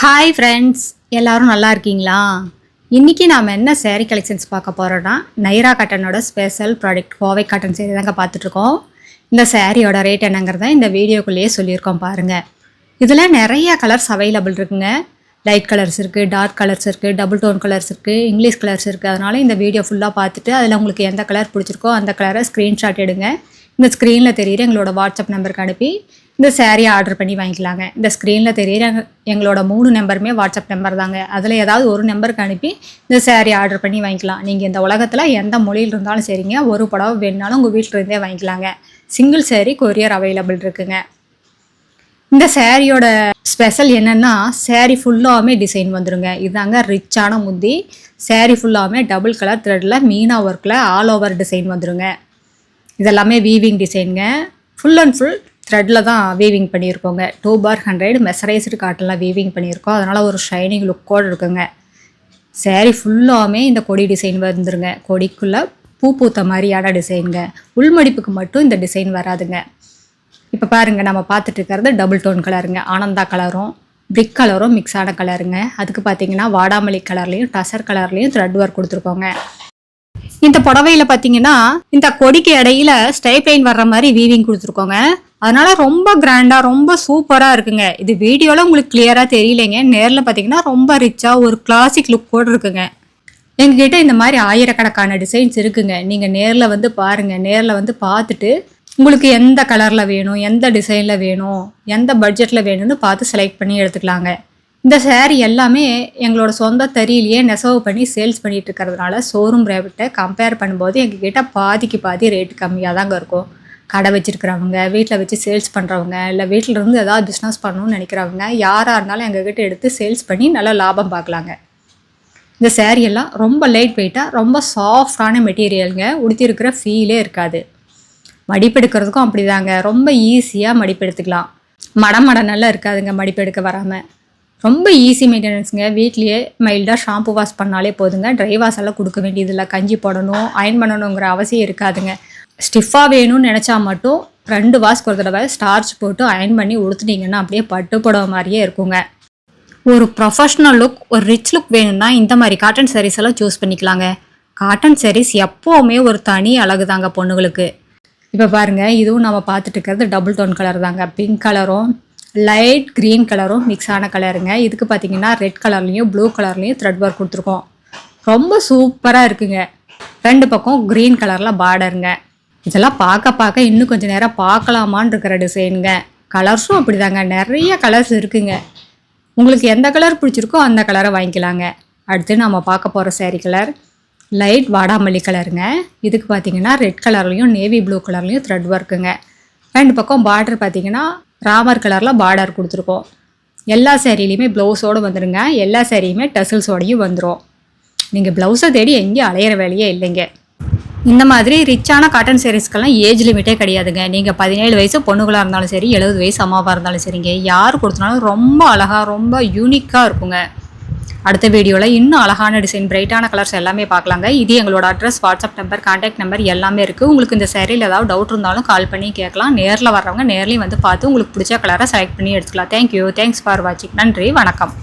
Hi friends எல்லோரும் நல்லா இருக்கீங்களா? இன்றைக்கி நாம் என்ன சேரீ கலெக்ஷன்ஸ் பார்க்க போகிறோன்னா Naira காட்டனோட special product Kovai cotton saree தாங்க பார்த்துட்ருக்கோம். இந்த சேரீயோட ரேட் என்னங்கிறத இந்த வீடியோக்குள்ளேயே சொல்லியிருக்கோம் பாருங்கள் இதில் நிறைய கலர்ஸ் அவைலபிள் இருக்குங்க. லைட் கலர்ஸ் இருக்குது டார்க் கலர்ஸ் இருக்குது டபுள் டோன் கலர்ஸ் இருக்குது இங்கிலீஷ் கலர்ஸ் இருக்குது அதனால் இந்த வீடியோ ஃபுல்லாக பார்த்துட்டு அதில் உங்களுக்கு எந்த கலர் பிடிச்சிருக்கோ அந்த கலரை ஸ்க்ரீன்ஷாட் எடுங்க. இந்த ஸ்க்ரீனில் தெரியுற எங்களோட வாட்ஸ்அப் நம்பருக்கு அனுப்பி இந்த சேரீயை ஆர்டர் பண்ணி வாங்கிக்கலாங்க. இந்த ஸ்க்ரீனில் தெரியுற எங்களோட மூணு நம்பருமே வாட்ஸ்அப் நம்பர் தாங்க. அதில் ஏதாவது ஒரு நம்பருக்கு அனுப்பி இந்த சேரீ ஆர்டர் பண்ணி வாங்கிக்கலாம். நீங்கள் இந்த உலகத்தில் எந்த மொழியில் இருந்தாலும் சரிங்க. ஒரு புடவை வேணுனாலும் உங்கள் வீட்டில் இருந்தே வாங்கிக்கலாங்க. சிங்கிள் சேரீ கொரியர் அவைலபிள் இருக்குங்க. இந்த சேரீயோட ஸ்பெஷல் என்னென்னா சேரீ ஃபுல்லாகவுமே டிசைன் வந்துடுங்க இதாங்க ரிச்சான முந்தி. சேரீ ஃபுல்லாகவுமே டபுள் கலர் த்ரெட்டில் மீனா ஒர்க்கில் ஆல் ஓவர் டிசைன் வந்துடுங்க இதெல்லாமே வீவிங் டிசைனுங்க ஃபுல் அண்ட் ஃபுல் த்ரெட்டில் தான் வீவிங் பண்ணியிருக்கோங்க. டூ பார் ஹண்ட்ரட் மெசரைஸ்டு காட்டெல்லாம் வீவிங் பண்ணியிருக்கோம். அதனால் ஒரு ஷைனிங் லுக்கோடு இருக்குங்க. சேரீ ஃபுல்லாமே இந்த கொடி டிசைன் வந்துருங்க. கொடிக்குள்ளே பூ பூத்த மாதிரியான டிசைனுங்க உள்மடிப்புக்கு மட்டும் இந்த டிசைன் வராதுங்க. இப்போ பாருங்க நம்ம பார்த்துட்டு இருக்கிறது டபுள் டோன் கலருங்க ஆனந்தா கலரும் பிரிக் கலரும் மிக்ஸ் ஆன கலருங்க அதுக்கு பார்த்தீங்கன்னா வாடாமல்லி கலர்லேயும் டசர் கலர்லேயும் த்ரெட் ஒர்க் கொடுத்துருக்கோங்க. இந்த புடவையில் பார்த்தீங்கன்னா இந்த கொடிக்கு இடையில ஸ்டைப் லைன் வர்ற மாதிரி வீவிங் கொடுத்துருக்கோங்க. அதனால ரொம்ப கிராண்டா ரொம்ப சூப்பரா இருக்குங்க. இது வீடியோல உங்களுக்கு கிளியரா தெரியலைங்க. நேர்ல பார்த்தீங்கன்னா ரொம்ப ரிச்சா ஒரு கிளாசிக் லுக்கோடு இருக்குங்க. எங்ககிட்ட இந்த மாதிரி ஆயிரக்கணக்கான டிசைன்ஸ் இருக்குங்க. நீங்க நேர்ல வந்து பாருங்க. நேர்ல வந்து பார்த்துட்டு உங்களுக்கு எந்த கலரில் வேணும் எந்த டிசைனில் வேணும் எந்த பட்ஜெட்டில் வேணும்னு பார்த்து செலக்ட் பண்ணி எடுத்துக்கலாங்க. இந்த சேரீ எல்லாமே எங்களோட சொந்த தறியிலேயே நெசவு பண்ணி சேல்ஸ் பண்ணிட்டு இருக்கிறதுனால ஷோரூம் ரேட்டை கம்பேர் பண்ணும்போது எங்ககிட்ட பாதிக்கு பாதி ரேட்டு கம்மியாக தாங்க இருக்கும். கடை வச்சுருக்கிறவங்க வீட்டில் வச்சு சேல்ஸ் பண்ணுறவங்க இல்லை வீட்டில் இருந்து ஏதாவது பிஸ்னஸ் பண்ணணும்னு நினைக்கிறவங்க யாராக இருந்தாலும் எங்ககிட்ட எடுத்து சேல்ஸ் பண்ணி நல்லா லாபம் பார்க்கலாங்க. இந்த சேரீயெல்லாம் எல்லாம் ரொம்ப லைட் வெயிட்டாக ரொம்ப சாஃப்டான மெட்டீரியலுங்க உடுத்திருக்கிற ஃபீலே இருக்காது. மடிப்பெடுக்கிறதுக்கும் அப்படிதாங்க. ரொம்ப ஈஸியாக மடிப்பெடுத்துக்கலாம். மடம் மடம் நல்லா இருக்காதுங்க மடிப்பெடுக்க வராமல் ரொம்ப ஈஸி மெயின்டெனன்ஸுங்க வீட்லேயே மைல்டாக ஷாம்பு வாஷ் பண்ணாலே போதுங்க. ட்ரை வாஷ் எல்லாம் கொடுக்க வேண்டியதில்லை. கஞ்சி போடணும் அயன் பண்ணணுங்கிற அவசியம் இருக்காதுங்க. ஸ்டிஃபாக வேணும்னு நினச்சா மட்டும் ரெண்டு வாஸ்க்கு ஒரு தடவை ஸ்டார்ச் போட்டு அயன் பண்ணி உடுத்துனீங்கன்னா அப்படியே பட்டு புடவை மாதிரியே இருக்குங்க. ஒரு ப்ரொஃபஷ்னல் லுக் ஒரு ரிச் லுக் வேணும்னா இந்த மாதிரி காட்டன் சாரீஸ் எல்லாம் சூஸ் பண்ணிக்கலாங்க. காட்டன் சாரீஸ் எப்போவுமே ஒரு தனி அழகு தாங்க பொண்ணுங்களுக்கு. இப்போ பாருங்க இதுவும் நம்ம பார்த்துட்டு இருக்கிறது டபுள் டோன் கலர் தாங்க. பிங்க் கலரும் லைட் க்ரீன் கலரும் மிக்ஸ் ஆன கலருங்க இதுக்கு பார்த்தீங்கன்னா ரெட் கலர்லேயும் ப்ளூ கலர்லேயும் த்ரெட் ஒர்க் கொடுத்துருக்கோம். ரொம்ப சூப்பராக இருக்குங்க. ரெண்டு பக்கம் க்ரீன் கலரில் பார்டருங்க இதெல்லாம் பார்க்க பார்க்க இன்னும் கொஞ்சம் நேரம் பார்க்கலாமான்னு இருக்கிற டிசைனுங்க கலர்ஸும் அப்படிதாங்க. நிறைய கலர்ஸ் இருக்குங்க. உங்களுக்கு எந்த கலர் பிடிச்சிருக்கோ அந்த கலரை வாங்கிக்கலாங்க. அடுத்து நம்ம பார்க்க போகிற சேரீ கலர் லைட் வாடாமல்லி கலருங்க இதுக்கு பார்த்தீங்கன்னா ரெட் கலர்லேயும் நேவி ப்ளூ கலர்லேயும் த்ரெட் ஒர்க்குங்க ரெண்டு பக்கம் பார்டர் பார்த்தீங்கன்னா ராமர் கலரில் பார்டர் கொடுத்துருக்கோம். எல்லா சேரீலையுமே ப்ளவுஸோடு வந்துடுங்க எல்லா சேரீயுமே டசில்ஸோடையும் வந்துடும் நீங்கள் ப்ளவுஸை தேடி எங்கேயும் அலையிற வேலையே இல்லைங்க. இந்த மாதிரி ரிச்சான காட்டன் சேரீஸ்க்கெல்லாம் ஏஜ் லிமிட்டே கிடையாதுங்க. நீங்கள் பதினேழு வயசு பொண்ணுகளாக இருந்தாலும் சரி எழுபது வயசு அம்மாவாக இருந்தாலும் சரிங்க. யார் கொடுத்தனாலும் ரொம்ப அழகாக ரொம்ப யூனிக்காக இருக்குங்க. அடுத்த வீடியோவில் இன்னும் அழகான டிசைன் பிரைட்டான கலர்ஸ் எல்லாமே பார்க்கலாங்க. இது எங்களோட address WhatsApp number contact number எல்லாமே இருக்குது உங்களுக்கு இந்த சேரீல ஏதாவது டவுட் இருந்தாலும் கால் பண்ணி கேட்கலாம். நேரில் வர்றவங்க நேர்லேயும் வந்து பார்த்து உங்களுக்கு பிடிச்ச கலரை செலக்ட் பண்ணி எடுத்துக்கலாம். தேங்க்யூ தேங்க்ஸ் ஃபார் வாட்சிங் நன்றி. வணக்கம்.